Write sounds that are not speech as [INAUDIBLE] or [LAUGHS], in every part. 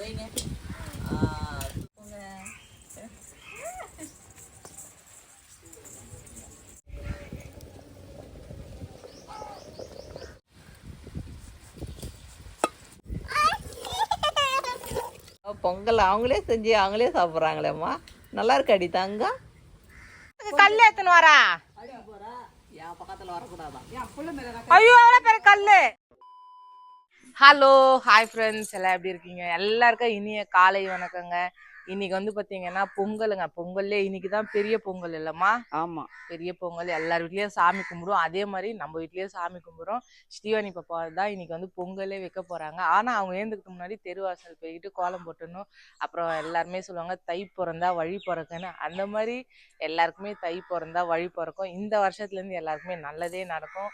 வைங்க. பொங்கல் அவங்களே செஞ்சு அவங்களே சாப்பிட்றாங்களேம்மா. நல்லா இருக்காடி தங்கம்? கல் எடுத்துன்னு வரா? என் பக்கத்தில் வரக்கூடாதான். ஐயோ எவ்வளோ பெரிய கல்லு? ஹலோ ஹாய் ஃப்ரெண்ட்ஸ் எல்லாம் எப்படி இருக்கீங்க? எல்லாருக்கும் இனிய காலை வணக்கங்க. இன்னைக்கு வந்து பாத்தீங்கன்னா பொங்கலுங்க. பொங்கல்லே இன்னைக்கு தான் பெரிய பொங்கல் இல்லம்மா. ஆமா. பெரிய பொங்கல். எல்லார் வீட்லயும் சாமி கும்பிடுவோம். அதே மாதிரி நம்ம வீட்லயும் சாமி கும்பிடுறோம். ஸ்ரீவாணி பாப்பா தான் இன்னைக்கு வந்து பொங்கலே வைக்க போறாங்க. ஆனா அவங்க ஏந்துக்கு முன்னாடி தெருவாசல் போய்கிட்டு கோலம் போட்டணும் அப்புறம் எல்லாருமே சொல்லுவாங்க தை பிறந்தா வழி பிறக்குன்னு. அந்த மாதிரி எல்லாருக்குமே தை பிறந்தா வழி பிறக்கும். இந்த வருஷத்துல இருந்து எல்லாருக்குமே நல்லதே நடக்கும்.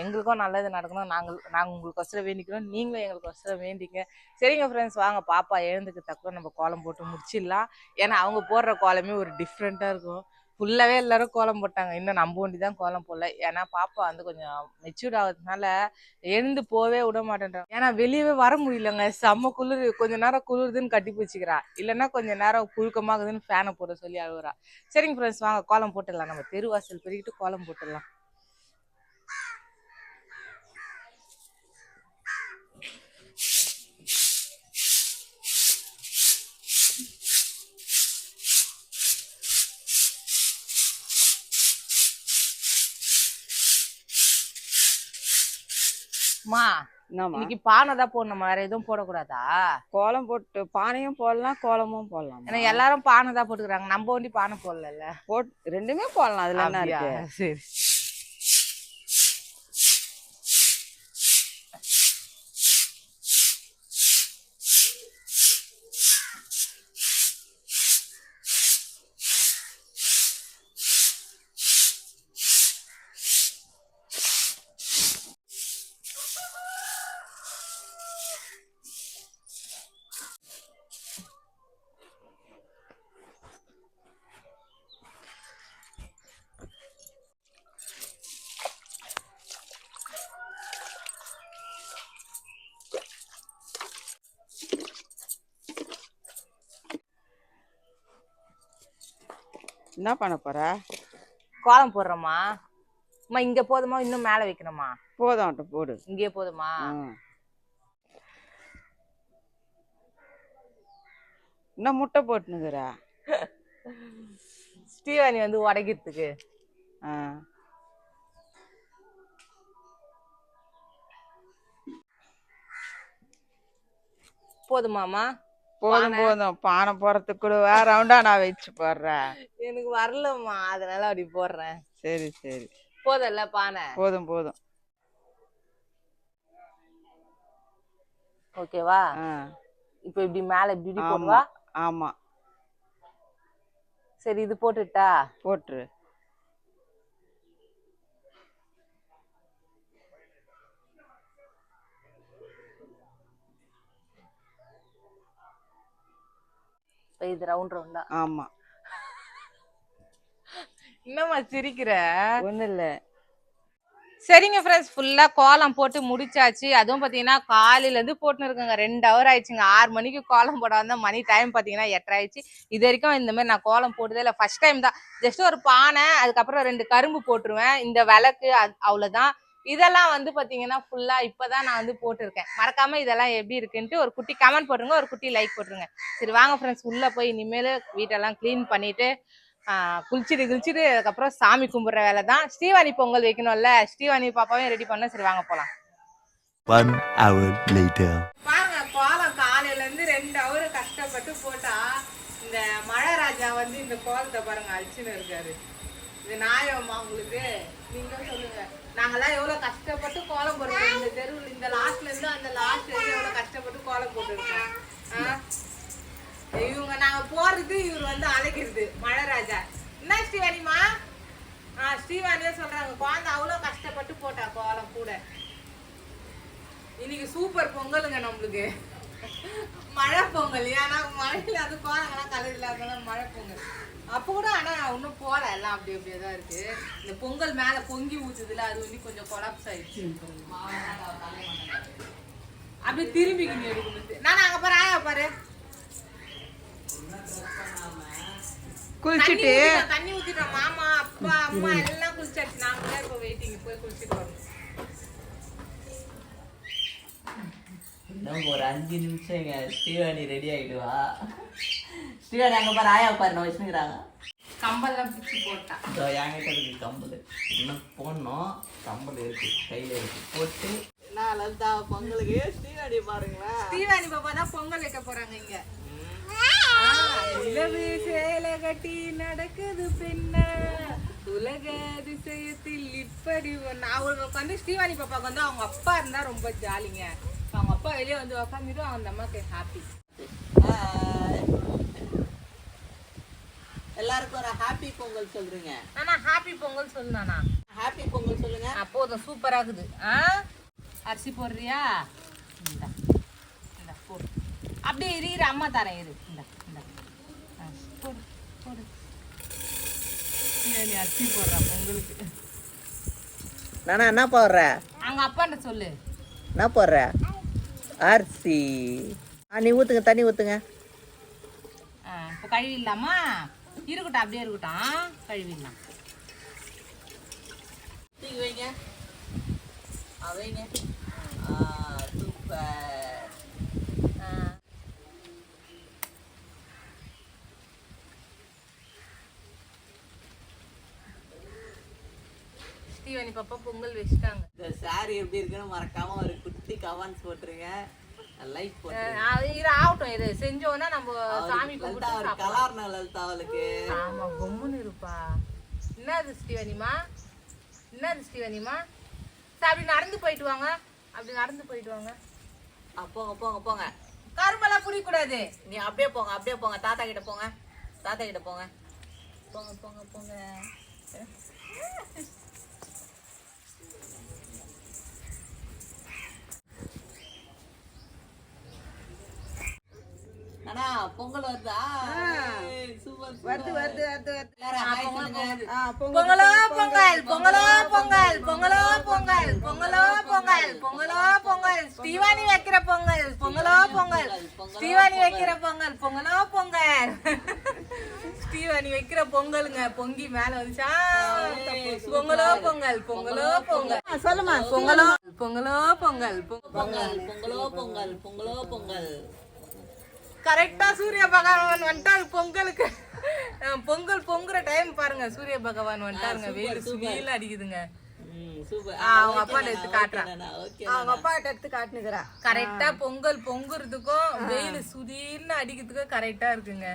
எங்களுக்கும் நல்லது நடக்கணும். நாங்கள் நாங்கள் உங்களுக்கு ஒசரம் வேண்டிக்கிறோம். நீங்களும் எங்களுக்கு ஒசரம் வேண்டிங்க. சரிங்க ஃப்ரெண்ட்ஸ் வாங்க. பாப்பா எழுந்துக்கு தக்க நம்ம கோலம் போட்டு முடிச்சிடலாம். ஏன்னா அவங்க போடுற கோலமே ஒரு டிஃப்ரெண்ட்டாக இருக்கும். ஃபுல்லாகவே எல்லாரும் கோலம் போட்டாங்க. இன்னும் நம்ம ஒண்டி தான் கோலம் போடல. ஏன்னா பாப்பா வந்து கொஞ்சம் மெச்சூர்ட் ஆகுறதுனால எழுந்து போவே விட மாட்டேன்றாங்க ஏன்னா வெளியவே வர முடியலங்க. செம்ம குளிர். கொஞ்ச நேரம் குளிருதுன்னு கட்டி பிடிச்சிக்கிறா இல்லைன்னா கொஞ்ச நேரம் புழுக்கமாகுதுன்னு ஃபேனை போட சொல்லி அழுகுறா சரிங்க ஃப்ரெண்ட்ஸ் வாங்க. கோலம் போட்டுடலாம். நம்ம தெருவாசல் பெருகிட்டு கோலம் போட்டுடலாம். மா இன்னைக்கு பானை தான் போடணும் வேற எதுவும் போடக்கூடாதா? கோலம் போட்டு பானையும் போடலாம் கோலமும் போடலாம். ஏன்னா எல்லாரும் பானை தான் போட்டுக்கிறாங்க. நம்ம ஒண்டி பானை போடல போட் ரெண்டுமே போடலாம் அதுல என்ன சரி. என்ன பண்ண போற? கோலம் போடுறோமா அம்மா இங்க போதுமா? இன்னும் மேல வைக்கணுமா? போதும் போடு. இங்கே போதுமா. என்ன முட்டை போட்டுனுக்குற? ஸ்ரீவாணி வந்து உடைக்கிறதுக்கு. போதுமாமா போதும் போதும். பானை போறதுக்கு கூட வேற ரவுண்டா நான் வச்சு போடுறேன். எனக்கு வரலம்மா. அதனால அப்படி போடுறேன். சரி சரி. போதல்ல பானை? போதும் போதும். ஓகேவா. இப்போ இப்படி மேல இப்படி போடுவா? ஆமா. சரி இது போட்டுட்டா? போட்டுரு. இது ரவுண்ட் ரவுண்டா ஆமா. என்னம்மா சிரிக்கிற? ஒண்ணு இல்ல. சரிங்க ஃப்ரெண்ட்ஸ் ஃபுல்லா கோலம் போட்டு முடிச்சாச்சு. அதுவும் பாத்தீங்கன்னா காலையில இருந்து போட்டுன்னு இருக்குங்க. ரெண்டு ஹவர் ஆயிடுச்சுங்க. ஆறு மணிக்கு கோலம் போட வந்தா மணி டைம் பாத்தீங்கன்னா எட்டரை ஆயிடுச்சு. இது வரைக்கும் இந்த மாதிரி நான் கோலம் போட்டதே இல்லை. ஃபர்ஸ்ட் டைம் தான். ஜஸ்ட் ஒரு பானை அதுக்கப்புறம் ரெண்டு கரும்பு போட்டுருவேன். இந்த விளக்கு அது- அவ்வளவுதான். இதெல்லாம் வந்து பாத்தீங்கன்னா ஃபுல்லா இப்பதான் நான் வந்து போட்டிருக்கேன். மறக்காம இதெல்லாம் எப்படி இருக்குன்ட்டு ஒரு குட்டி கமெண்ட் போட்டுருங்க ஒரு குட்டி லைக் போட்டுருங்க. சரி வாங்க ஃப்ரெண்ட்ஸ் உள்ள போய் இனிமேல் வீட்டெல்லாம் க்ளீன் பண்ணிட்டு ஆஹ் குளிச்சுட்டு குளிச்சுட்டு அதுக்கப்புறம் சாமி கும்பிட்ற வேலை தான். ஸ்ரீவாணி பொங்கல் வைக்கணும்ல ஸ்ரீவாணி பாப்பாவையும் ரெடி பண்ண சரி வாங்க போலாம். One hour later. பாருங்க கோலம் காலையில இருந்து ரெண்டு ஹவர் கஷ்டப்பட்டு போட்டா இந்த மழைராஜா வந்து இந்த கோலத்தை பாருங்க அழிச்சுன்னு இருக்காரு. இது நியாயமா உங்களுக்கு? நீங்க சொல்லுங்க. நாங்கெல்லாம் எவ்வளோ கஷ்டப்பட்டு கோலம் போடுறோம் இந்த தெருவில் இந்த லாஸ்ட்லேருந்து அந்த லாஸ்ட் வரைக்கும் எவ்வளோ கஷ்டப்பட்டு கோலம் போட்டுருக்கோம். ஆ? இவங்க நாங்கள் போகிறது இவர் வந்து அழைக்கிறது. மழராஜா என்ன ஸ்ரீவாணிமா ஆ ஸ்ரீவாணியே சொல்கிறாங்க குழந்தை அவ்வளோ கஷ்டப்பட்டு போட்டா கோலம் கூட. இன்னைக்கு சூப்பர் பொங்கலுங்க நம்மளுக்கு. மழை பொங்கல். ஏன்னா மழையில் அது கோலங்கள்லாம் கலர் இல்லாதனால மழை பொங்கல். அப்போ கூட ஆனா இன்னும் போல எல்லாம் அப்படி அப்படியே தான் இருக்கு. இந்த பொங்கல் மேல பொங்கி ஊத்துதுல அது வந்து கொஞ்சம் கொலாப்ஸ் ஆயிடுச்சு. அப்படியே திரும்பிக்கிங்க எடுக்கணும். நான் அங்க பாரு ஆயா பாரு. குளிச்சுட்டு. தண்ணி ஊத்திட்டோம், மாமா அப்பா அம்மா எல்லாம் குளிச்சாச்சு. நாங்க தான் இப்போ வெயிட்டிங் போய் குளிச்சுட்டு வரோம் இன்னும் ஒரு அஞ்சு நிமிஷங்க ஸ்ரீவாணி ரெடி ஆகிடுவா ஸ்ரீவாணி அங்கே பாரு ஆயா பாரு நான் வச்சுக்கிறாங்க கம்பெல்லாம் பிச்சு போட்டா ஸோ என்கிட்ட இருக்கு கம்பல் இன்னும் போடணும் கம்பல் இருக்கு கையில் இருக்கு போட்டு என்ன பொங்கலுக்கு ஸ்ரீவாணி பாருங்களேன் ஸ்ரீவாணி பாப்பா தான் பொங்கல் வைக்க போறாங்க இங்க இளவு சேலை கட்டி நடக்குது பின்ன உலக அதிசயத்தில் இப்படி ஒண்ணு அவங்களுக்கு வந்து ஸ்ரீவாணி பாப்பாக்கு வந்து அவங்க அப்பா இருந்தா ரொம்ப ஜாலிங்க அவங்க அப்பா வெளியே வந்து உக்காந்துட்டு அந்த அம்மாக்கு ஹாப்பி Hi. எல்லாருக்கும் ஒரு ஹாப்பி பொங்கல் சொல்றீங்க. ஆனா ஹாப்பி பொங்கல் சொல்லுனானா ஹாப்பி பொங்கல் சொல்லுங்க. அப்போதும் சூப்பரா இருக்குது ஆ? அரிசி போடுறியா? இந்த இந்த போடு. அப்படியே இரு இரு அம்மா தரேன் இரு. இந்த இந்த. ஆ, போடு போடு. நீ அரிசி போடுறா பொங்கலுக்கு? நானா என்ன போடுற? அங்க அப்பாண்ட சொல்லு. என்ன போடுற? அரிசி. ஆ நீ ஊத்துங்க தண்ணி ஊத்துங்க. ஆ, இப்போ கழுவிடலாமா? இருக்கட்டும் அப்படியே இருக்கட்டும். கழுவிடலாம். தூக்கி வைங்க. அவைங்க சூப்பர் ஆ. பாப்பா பொங்கல் வச்சுட்டாங்க. இந்த சாரி எப்படி இருக்குன்னு மறக்காம ஒரு குட்டி கவான்ஸ் போட்டுருங்க. இது ஆகட்டும் இது செஞ்சோன்னா நம்ம சாமி லலிதா அவளுக்கு ஆமா கம்முன்னு இருப்பா. என்னது ஸ்ரீவாணிமா என்னது ஸ்ரீவாணிமா சரி அப்படி நடந்து போயிட்டு வாங்க. அப்படி நடந்து போயிட்டு வாங்க. போங்க போங்க போங்க. கரும்பெல்லாம் புரியக்கூடாது நீ அப்படியே போங்க அப்படியே போங்க. தாத்தா கிட்ட போங்க. தாத்தா கிட்ட போங்க. போங்க போங்க போங்க. அண்ணா பொங்கல் வருதா? சூப்பர் வருது வருது வருது பொங்கல் பொங்கலோ பொங்கல் பொங்கலோ பொங்கல். பொங்கலோ பொங்கல் பொங்கலோ பொங்கல் ஸ்ரீவாணி வைக்கிற பொங்கல் பொங்கலோ பொங்கல். ஸ்ரீவாணி வைக்கிற பொங்கல் பொங்கலோ பொங்கல். ஸ்ரீவாணி வைக்கிற பொங்கலுங்க பொங்கி மேல வந்துச்சா? பொங்கலோ பொங்கல் பொங்கலோ பொங்கல். சொல்லுமா பொங்கலோ பொங்கலோ பொங்கல். பொங்கல் பொங்கல் பொங்கலோ பொங்கல் பொங்கலோ. பொங்கல் கரெக்டா சூரிய பகவான் வந்துட்டாரு பொங்கலுக்கு. பொங்கல் பொங்குற டைம் பாருங்க சூரிய பகவான் வந்துட்டாருங்க. வெயில் சுவீல் அடிக்குதுங்க. அவங்க அப்பாட்ட எடுத்து காட்டுறேன். ஓகே அவங்க அப்பா எடுத்து காட்டுனுக்குறா. கரெக்டா பொங்கல் பொங்குறதுக்கும் வெயில் சுதீர்னு அடிக்கிறதுக்கும் கரெக்டா இருக்குங்க.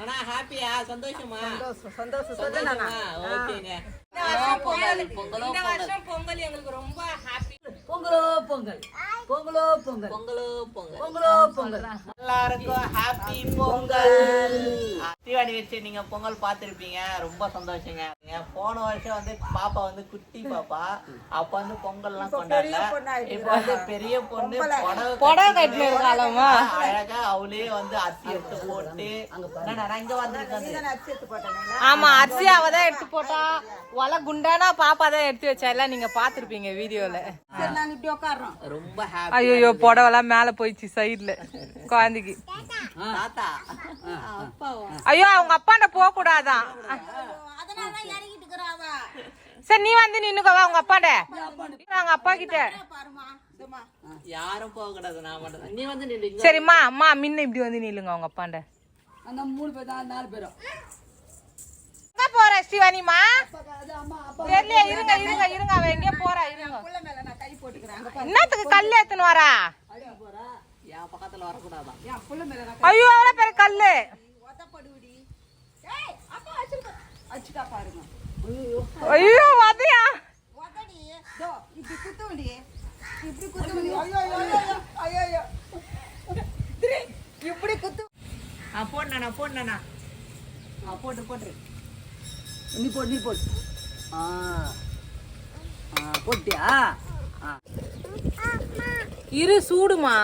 அண்ணா ஹாப்பியா சந்தோஷமா? சந்தோஷம் சந்தோஷம். சொல்லு நானா? சந்தோஷமா ஓகேங்க. இந்த வருஷம் பொங்கல் பொங்கல் எங்களுக்கு ரொம்ப ஹாப்பி பொங்கலோ பொங்கல். பொங்கலோ பொங்கல். பொங்கலோ பொங்கல். பொங்கலோ பொங்கல். எல்லாருக்கும் ஹாப்பி பொங்கல். தீவாளி வச்சு நீங்க பொங்கல் பார்த்திருப்பீங்க. ரொம்ப சந்தோஷங்க. போன வருஷம் வந்து பாப்பா வந்து குட்டி பாப்பா. அப்ப வந்து பொங்கல்லாம் கொண்டாடல. இப்ப வந்து பெரிய பொண்ணு புடவை கட்டின அழகா அவளே வந்து அரிசி எடுத்து போட்டு. இங்க போட்டேன். ஆமா அரிசி அவ தான் எடுத்து போட்டா. ஒல குண்டானா பாப்பா தான் எடுத்து வச்சா. எல்லாம் நீங்க பாத்திருப்பீங்க வீடியோல. நாங்க இப்படி உட்காடுறோம் ரொம்ப ஹாப்பி ஐயோ புடவெல்லாம் மேல போயிடுச்சு சைடுல குழந்தைக்கு தாத்தா. ஐயோ அவங்க அப்பாண்ட போக கூடாதான் சரி நீ வந்து நின்னுக்கவா அவங்க அப்பாண்ட? அவங்க அப்பா கிட்ட யாரும் போக கூடாது நான் மட்டும் நீ வந்து நில்லு சரிம்மா அம்மா முன்ன இப்படி வந்து நில்லுங்க அவங்க அப்பாண்ட. அந்த மூணு பேர் தான் நாலு பேரும். எங்க போற அப்பா தெரியல இருங்க இருங்க இருங்க அவ எங்கேயோ போறா இருங்க. பாரு. என்னத்துக்கு கல் ஏத்துன்னு வரா? ஐயோ அவ்வளவு பெரிய கல்லு? ஐயோ. தோ இப்படி குத்துவடி. இப்படி குத்துவடி. ஐயோ ஐயோ ஐயோ. ஐயோ. இப்படி குத்து போடணா போட்டு போட்டுரு. நீ போடு நீ போடு. ஆ. ஆ போட்டியா? ஆ. இரு சூடுமா.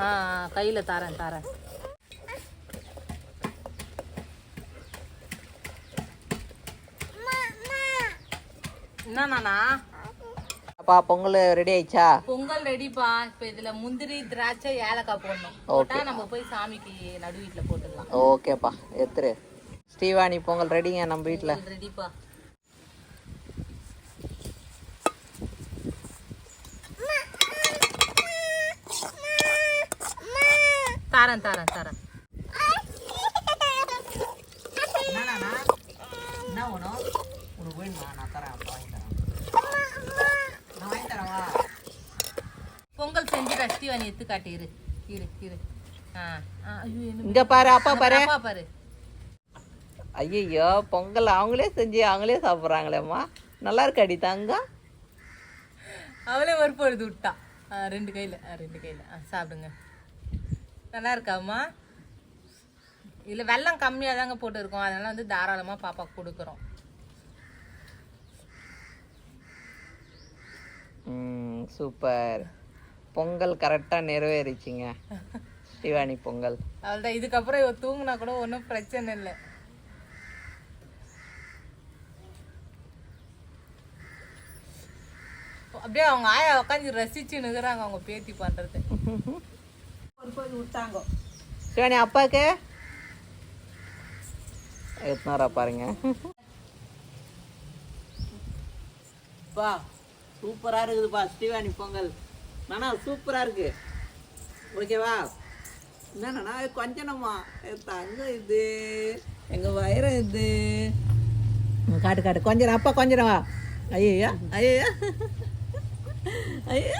ஆ கையில தரேன் தரேன். என்னண்ணா அப்பா பொங்கல் ரெடி ஆயிடுச்சா? பொங்கல் ரெடிப்பா இப்ப இதுல முந்திரி திராட்சை ஏலக்காய் போடணும். போட்டா நம்ம போய் சாமிக்கு நடு வீட்டுல போட்டுடலாம். ஓகேப்பா எத்துரு ஸ்ரீவாணி பொங்கல் ரெடிங்க நம்ம வீட்டில் ரெடிப்பா தாரேன் தாரேன் தாரேன். என்ன வேணுமா? நான் தரேன் அப்பா வாங்கி தரேன் நான் வாங்கி தரேன் வா பொங்கல் ரஷ்டிவாணி எடுத்து காட்டு இரு. இரு இரு. இங்க பாரு அப்பா பாரு. அப்பா பாரு. ஐயோ பொங்கல் அவங்களே செஞ்சு அவங்களே சாப்பிட்றாங்களேம்மா. நல்லா இருக்காடி தங்கம்? அவளே வறுப்பு எடுத்து விட்டா. ரெண்டு கையில் ரெண்டு கையில். ஆ சாப்பிடுங்க. நல்லா இருக்காம்மா இதில் வெல்லம் கம்மியாக தாங்க போட்டுருக்கோம். அதனால வந்து தாராளமாக பாப்பாக்கு கொடுக்குறோம். சூப்பர். பொங்கல் கரெக்டாக நிறைவேறிச்சிங்க. ஸ்ரீவாணி பொங்கல். அவள்தான் இதுக்கப்புறம் இவ தூங்குனா கூட ஒன்றும் பிரச்சனை இல்லை. அப்படியே அவங்க ஆயா உட்காந்து ரசிச்சுன்னு இருக்கிறாங்க அவங்க பேத்தி பண்றது. ஒரு போய் விட்டாங்க ஸ்ரீவாணி அப்பாவுக்கு எத்தனாரா பாருங்க. பா சூப்பராக இருக்குதுப்பா ஸ்ரீவாணி பொங்கல். நானா சூப்பராக இருக்கு. ஓகேவா என்னண்ணா கொஞ்சனம்மா தங்கம் இது எங்கள் வயிறம் இது. காட்டு காட்டு. கொஞ்சம் அப்பா கொஞ்சம் வா. ஐயா ஐயா ஐயா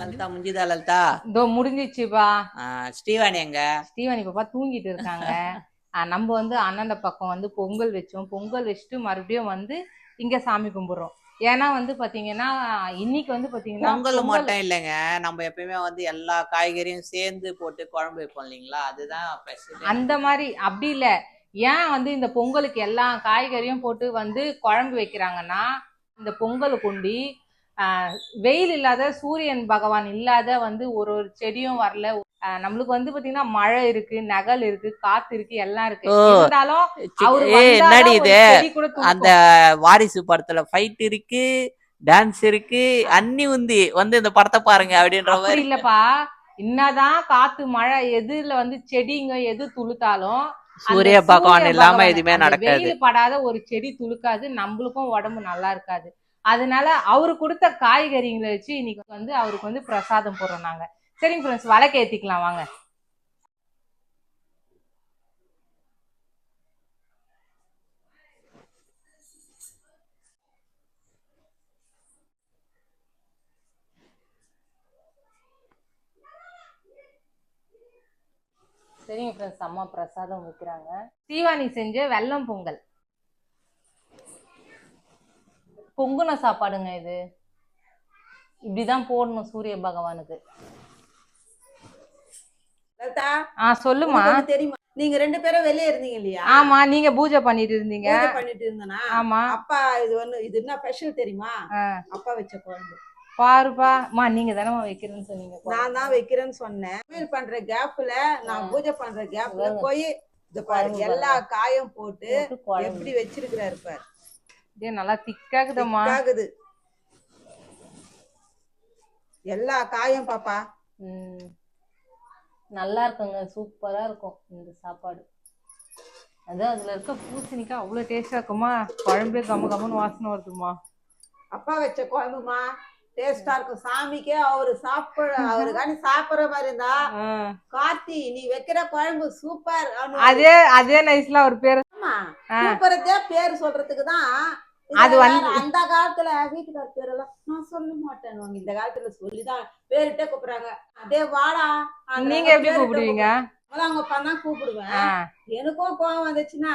லலிதா முஞ்சிதா லலிதா? இதோ முடிஞ்சிச்சுப்பா. ஸ்ரீவாணி எங்க? ஸ்டீவன் பாப்பா தூங்கிட்டு இருக்காங்க. நம்ம வந்து அண்ணன் பக்கம் வந்து பொங்கல் வச்சோம். பொங்கல் வச்சுட்டு மறுபடியும் வந்து இங்க சாமி கும்பிடுறோம். ஏன்னா வந்து பாத்தீங்கன்னா இன்னைக்கு வந்து பாத்தீங்கன்னா பொங்கல் மட்டும் இல்லைங்க. நம்ம எப்பயுமே வந்து எல்லா காய்கறியும் சேர்ந்து போட்டு குழம்பு வைப்போம் இல்லைங்களா? அதுதான் அந்த மாதிரி அப்படி இல்ல. ஏன் வந்து இந்த பொங்கலுக்கு எல்லா காய்கறியும் போட்டு வந்து குழம்பு வைக்கிறாங்கன்னா இந்த பொங்கலை கொண்டு வெயில் இல்லாத சூரியன் பகவான் இல்லாத வந்து ஒரு ஒரு செடியும் வரல நம்மளுக்கு வந்து பாத்தீங்கன்னா மழை இருக்கு நகல் இருக்கு காத்து இருக்கு எல்லாம் இருக்கு. இருந்தாலும் என்னடி இது. அந்த வாரிசு படத்துல ஃபைட் இருக்கு டான்ஸ் இருக்கு அன்னி உந்தி வந்து இந்த படத்தை பாருங்க அப்படின்ற அப்படி மாதிரி. இல்லப்பா. என்னதான் காத்து மழை எதுல வந்து செடிங்க எது துளுத்தாலும் சூரிய பகவான் இல்லாம எதுவுமே நடக்காது. வெயில் படாத ஒரு செடி துளுக்காது நம்மளுக்கும் உடம்பு நல்லா இருக்காது. அதனால அவரு கொடுத்த காய்கறிங்களை வச்சு இன்னைக்கு வந்து அவருக்கு வந்து பிரசாதம் போடுறோம் நாங்க. சரிங்க ஃப்ரெண்ட்ஸ் வழக்கு ஏற்றிக்கலாம் வாங்க. சரிங்க ஃப்ரெண்ட்ஸ் அம்மா பிரசாதம் வைக்கிறாங்க. தீவானி செஞ்ச வெல்லம் பொங்கல். பொங்குன சாப்பாடுங்க இது. இப்படிதான் போடணும் சூரிய பகவானுக்கு. லலிதா ஆ சொல்லுமா ஒண்ணு தெரியுமா? நீங்க ரெண்டு பேரும் வெளியே இருந்தீங்க இல்லையா? ஆமா நீங்க பூஜை பண்ணிட்டு இருந்தீங்க. பூஜை பண்ணிட்டு இருந்தனா? ஆமா. அப்பா இது வந்து இது என்ன ஸ்பெஷல் தெரியுமா. அப்பா வச்ச குழம்பு. பாருப்பா. அம்மா நீங்க தானே வைக்கிறேன்னு சொன்னீங்க நான் தான் வைக்கிறேன்னு சொன்னேன். சமையல் பண்ற கேப்ல நான் பூஜை பண்ற கேப்ல போய் இந்த பாரு எல்லா காயும் போட்டு. எப்படி வச்சிருக்கிறாரு பாரு. இதே நல்லா திக்காகுதம்மா. ஆகுது எல்லா காயும் பாப்பா. ம். நல்லா இருக்குங்க சூப்பரா இருக்கும் இந்த சாப்பாடு. அதான் அதுல இருக்க பூசணிக்காய் அவ்வளவு டேஸ்டா இருக்குமா? குழம்பே கம கமன்னு வாசனை வருதுமா அப்பா வச்ச குழம்புமா? டேஸ்டா இருக்கும். சாமிக்கே அவரு சாப்பிட அவருக்காண்டி சாப்பிடுற மாதிரி இருந்தா. கார்த்தி நீ வைக்கிற குழம்பு சூப்பர் அதே அதே நைஸ்ல ஒரு பேர் ஆமா. சூப்பரத்தே பேர் சொல்றதுக்கு தான் அது வந்து- அந்த காலத்துல வீட்டுக்கார பேரெல்லாம் நான் சொல்ல மாட்டேன் இந்த காலத்துல சொல்லிதான் பேருட்டே கூப்பிடுறாங்க. அப்படியே வாடா நீங்க எப்படி கூப்பிடுவீங்க? அவங்க அப்பா தான் கூப்பிடுவேன். எனக்கும் கோவம் வந்துச்சுன்னா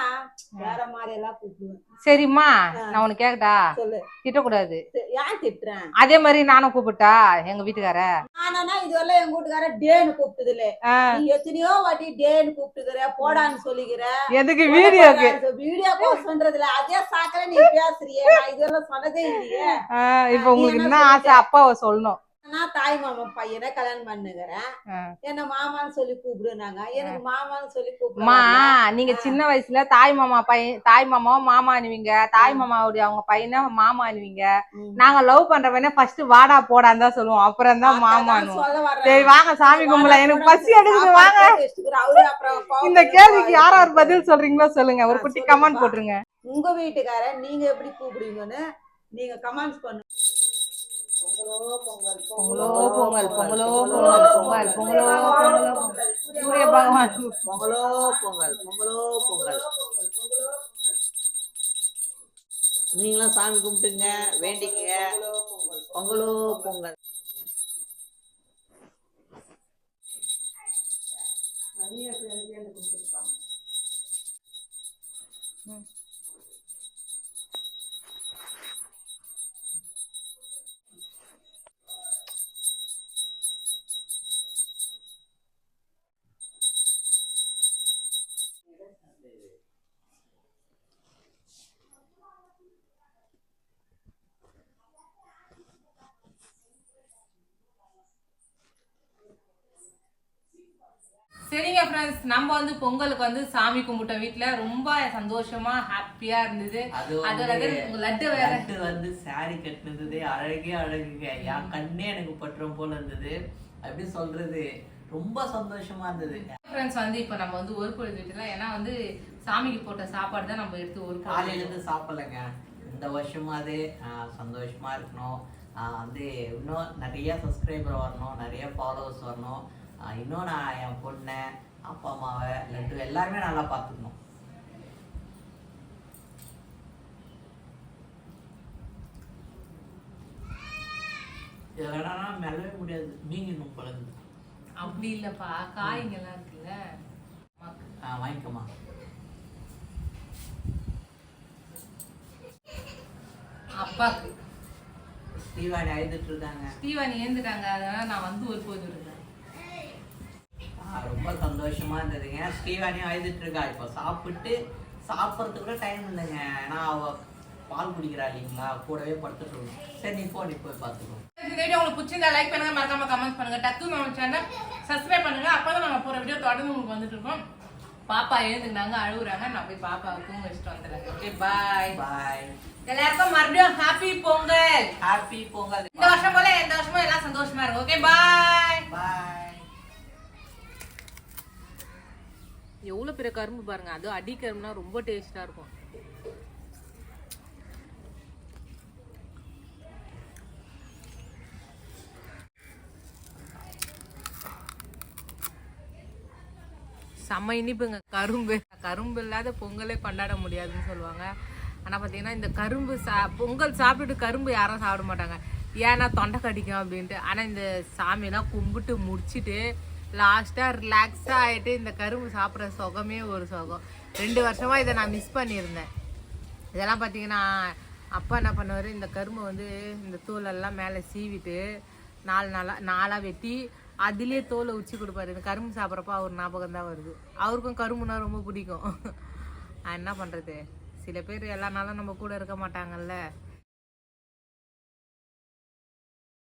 வேற மாதிரி எல்லாம் கூப்பிடுவேன். சரிம்மா நான் உனக்கு கேக்கட்டா? சொல்லு. திட்டக்கூடாது. ஏன் திட்டுறேன்? அதே மாதிரி நானும் கூப்பிட்டா எங்க வீட்டுக்கார நானா இதுவரை எங்க வீட்டுக்கார டேன்னு கூப்பிட்டது இல்ல எத்தனையோ வாட்டி டேன்னு கூப்பிட்டுக்கிற போடான்னு சொல்லிக்கிற. எதுக்கு வீடியோக்கு வீடியோ போஸ்ட்ன்றதுல அதே சாக்கல நீ பேசுறியே நான் இதுவரை சொன்னதே இல்லையே. இப்போ உங்களுக்கு என்ன ஆசை அப்பாவை சொல்லணும். நான் தாய் மாமா பையனை கல்யாணம் பண்ணுகிறேன். என்ன மாமான்னு சொல்லி கூப்பிடுனாங்க. எனக்கு மாமான்னு சொல்லி கூப்பிடுமா நீங்க சின்ன வயசுல தாய் மாமா பையன் தாய் மாமாவை மாமா அனுவிங்க தாய் மாமாவுடைய அவங்க பையனை மாமா அனுவிங்க நாங்க லவ் பண்றவனே ஃபர்ஸ்ட் வாடா போடான்னு தான் சொல்லுவோம். அப்புறம் தான் மாமா சரி வாங்க சாமி கும்பல எனக்கு பசி எடுக்குது வாங்க. இந்த கேள்விக்கு யார் யார் பதில் சொல்றீங்களோ சொல்லுங்க. ஒரு குட்டி கமெண்ட் போட்டுருங்க. உங்க வீட்டுக்காரன் நீங்க எப்படி கூப்பிடுவீங்கன்னு நீங்க கமெண்ட்ஸ் பண்ணுங்க. பொங்கலோ பொங்கல் பொங்கலோ பொங்கல் பொங்கலோ பொங்கல் பொங்கல் பொங்கலோ பொங்கலோ சூரிய பகவான். பொங்கலோ பொங்கல் பொங்கலோ பொங்கல். நீங்களும் சாமி கும்பிட்டுங்க வேண்டிக்கங்க. பொங்கலோ பொங்கல். சரிங்க ஃப்ரெண்ட்ஸ் நம்ம வந்து பொங்கலுக்கு வந்து சாமி கும்பிட்ட வீட்ல ரொம்ப சந்தோஷமா ஹாப்பியா இருந்தது. அது லட்டு வேற. வந்து சாரி கட்டினது. அழகே அழகுங்க. என் கண்ணே எனக்கு பற்றும் போல இருந்தது. எப்படி சொல்றது? ரொம்ப சந்தோஷமா இருந்தது. ஃப்ரெண்ட்ஸ் வந்து இப்போ நம்ம வந்து ஒரு பொழுது வீட்டுல ஏன்னா வந்து சாமிக்கு போட்ட சாப்பாடு தான் நம்ம எடுத்து ஒரு காலையில இருந்து சாப்பிடலைங்க. இந்த வருஷமாவது சந்தோஷமா இருக்கணும். வந்து இன்னும் நிறைய சப்ஸ்கிரைபர் வரணும். நிறைய ஃபாலோவர்ஸ் வரணும். இன்னும் நான் என் பொண்ணை அப்பா அம்மாவை லட்டு எல்லாருமே நல்லா பார்த்துக்கணும். இதெல்லாம் மெல்லவே முடியாது. மீங்கிடணும் பழகுது. அப்படி இல்லப்பா. காய்ங்கெல்லாம் இருக்குல்ல. ஆ வாங்கிக்கோமா அப்பாக்கு. ஸ்ரீவாணி அழுதுட்டு இருக்காங்க. ஸ்டீவானி ஏந்துட்டாங்க. அதனால நான் வந்து ஒரு ஆ, ரொம்ப சந்தோஷமா இருந்ததுங்க. ஸ்ரீவாணியும் அழுதுட்டு இருக்கா. இப்போ சாப்பிட்டு சாப்பிட்றதுக்கு கூட டைம் இல்லைங்க. ஏன்னா அவ பால் குடிக்கிறா இல்லைங்களா? கூடவே படுத்துட்டு சரி நீ போய் பார்த்துக்கோ. இந்த வீடியோ உங்களுக்கு பிடிச்சிருந்தா லைக் பண்ணுங்க. மறக்காம கமெண்ட் பண்ணுங்க. டக்கு நம்ம சேனல் சப்ஸ்கிரைப் பண்ணுங்க. அப்பதான் நம்ம போற வீடியோ தொடர்ந்து உங்களுக்கு வந்துட்டு இருக்கோம். பாப்பா எழுந்துக்கினாங்க அழுகுறாங்க. நான் போய் பாப்பாவை தூங்க வச்சுட்டு வந்துடுறேன். ஓகே பாய் பாய் எல்லாருக்கும் மறுபடியும் ஹாப்பி பொங்கல். ஹாப்பி பொங்கல். இந்த வருஷம் போல எந்த வருஷமும் எல்லாம் சந்தோஷமா இருக்கும். ஓகே பாய் பாய் எவ்வளோ பெரிய கரும்பு பாருங்க. அது அடி கரும்புனா ரொம்ப டேஸ்ட்டாக இருக்கும். செம்ம இனிப்புங்க. கரும்பு. கரும்பு இல்லாத பொங்கலே கொண்டாட முடியாதுன்னு சொல்லுவாங்க. ஆனால் பார்த்தீங்கன்னா இந்த கரும்பு சா பொங்கல் சாப்பிட்டுட்டு கரும்பு யாரும் சாப்பிட மாட்டாங்க. ஏன்னா தொண்டை கடிக்கும் அப்படின்ட்டு. ஆனால் இந்த சாமியெல்லாம் கும்பிட்டு முடிச்சிட்டு லாஸ்ட்டாக ரிலாக்ஸாக ஆகிட்டு இந்த கரும்பு சாப்பிட்ற சுகமே ஒரு சுகம். ரெண்டு வருஷமாக இதை நான் மிஸ் பண்ணியிருந்தேன். இதெல்லாம் பார்த்தீங்கன்னா அப்பா என்ன பண்ணுவார் இந்த கரும்பு வந்து இந்த தோலெல்லாம் மேலே சீவிட்டு நாலு நாளாக நாளாக வெட்டி அதுலேயே தோலை உச்சி கொடுப்பாரு. இந்த கரும்பு சாப்பிட்றப்ப அவர் ஞாபகம் தான் வருது. அவருக்கும் கரும்புனா ரொம்ப பிடிக்கும். [LAUGHS] என்ன பண்ணுறது சில பேர் எல்லா நாளும் நம்ம கூட இருக்க மாட்டாங்கல்ல.